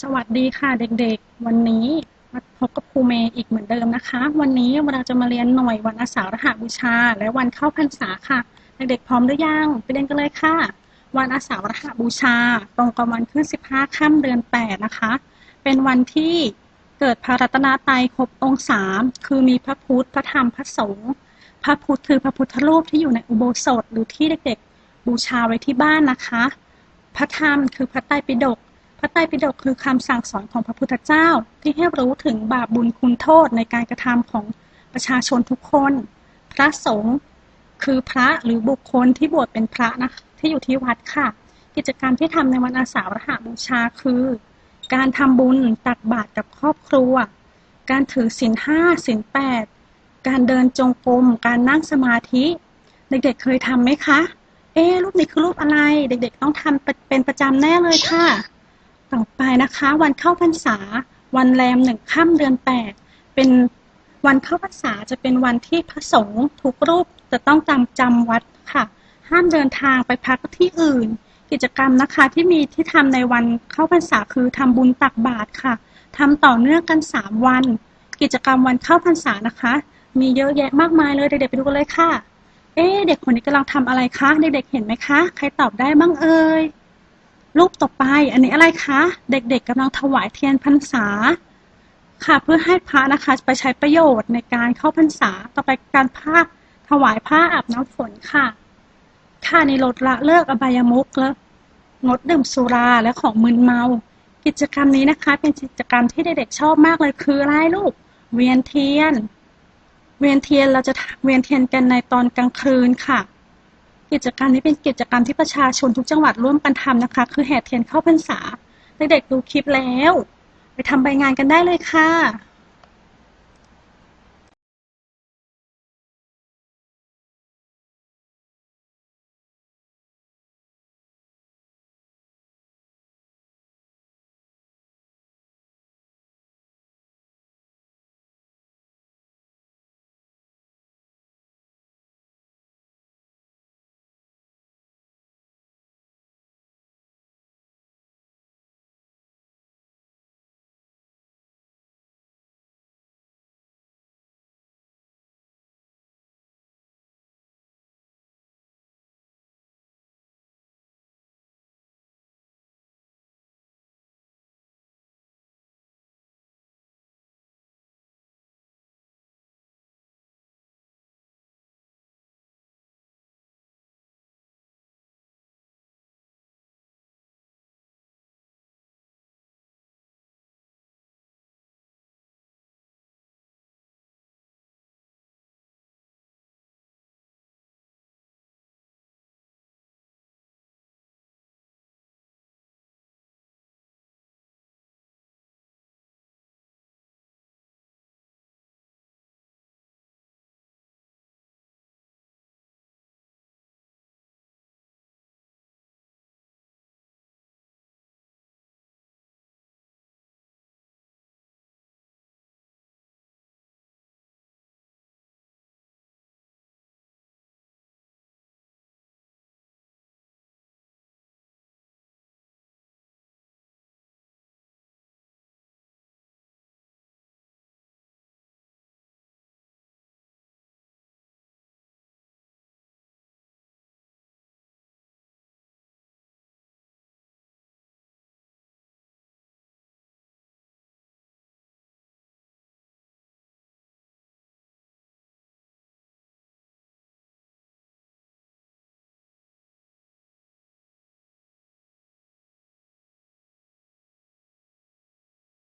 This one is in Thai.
สวัสดีค่ะเด็กๆ วันนี้มาพบกับครูเมย์อีกเหมือนเดิมนะคะ วันนี้เราจะมาเรียนหน่วยวันอาสาฬหบูชา และวันเข้าพรรษาค่ะ เด็กๆพร้อมหรือยังไปเรียนกันเลยค่ะ วันอาสาฬหบูชา ตรงกับวันขึ้น 15 ค่ำเดือน 8 นะคะ เป็นวันที่เกิดพระรัตนตรัยครบองค์สามคือมีพระพุทธพระธรรมพระสงฆ์พระพุทธคือพระพุทธรูปที่อยู่ในอุโบสถหรือที่เด็กๆ บูชาไว้ที่บ้านนะคะ พระธรรมคือพระไตรปิฎก พระไตรปิฎกคือคำสั่งสอนของพระพุทธเจ้าที่ให้รู้ถึงบาปบุญคุณโทษในการกระทำของประชาชนทุกคน พระสงฆ์คือพระหรือบุคคลที่บวชเป็นพระนะที่อยู่ที่วัดค่ะ กิจกรรมที่ทำในวันอาสาฬหบูชาคือ การทำบุญตักบาตรกับครอบครัว การถือศีลห้าศีลแปดการเดินจงกรมการนั่งสมาธิ เด็กๆเคยทำไหมคะ เอ๊รูปนี้คือรูปอะไร เด็กๆต้องทำเป็นประจำแน่เลยค่ะ ต่อไปนะคะ วันเข้าพรรษา วันแรมหนึ่งค่ำเดือนแปดเป็นวันเข้าพรรษาจะเป็นวันที่พระสงฆ์ทุกรูปจะต้องจำจำวัดค่ะ ห้ามเดินทางไปพักที่อื่น กิจกรรมนะคะที่มีที่ทำในวันเข้าพรรษาคือทำบุญตักบาตรค่ะทำต่อเนื่องกันสามวัน กิจกรรมวันเข้าพรรษานะคะ มีเยอะแยะมากมายเลยเด็กๆไปดูกันเลยค่ะ เอ๊เด็กคนนี้กำลังทำอะไรคะเด็กๆเห็นไหมคะ ใครตอบได้บ้างเอ่ย รูปต่อไป อันนี้อะไรคะ เด็กๆกำลังถวายเทียนพรรษา ค่ะเพื่อให้พระนะคะไปใช้ประโยชน์ในการเข้าพรรษาต่อไปการภาถวายผ้าอาบน้ำฝนค่ะ ค่ะในลดละเลิกอบายมุกและงดดื่มสุราและของมึนเมา กิจกรรมนี้นะคะ เป็นกิจกรรมที่เด็กๆชอบมากเลยคืออะไรลูก เวียนเทียน เวียนเทียนเราจะเวียนเทียนกันในตอนกลางคืนค่ะ กิจกรรมนี้เป็นกิจกรรมที่ประชาชนทุกจังหวัดร่วมกันทำนะคะ คือแห่เทียนเข้าพรรษาเด็กๆดูคลิปแล้ว ไปทำใบงานกันได้เลยค่ะ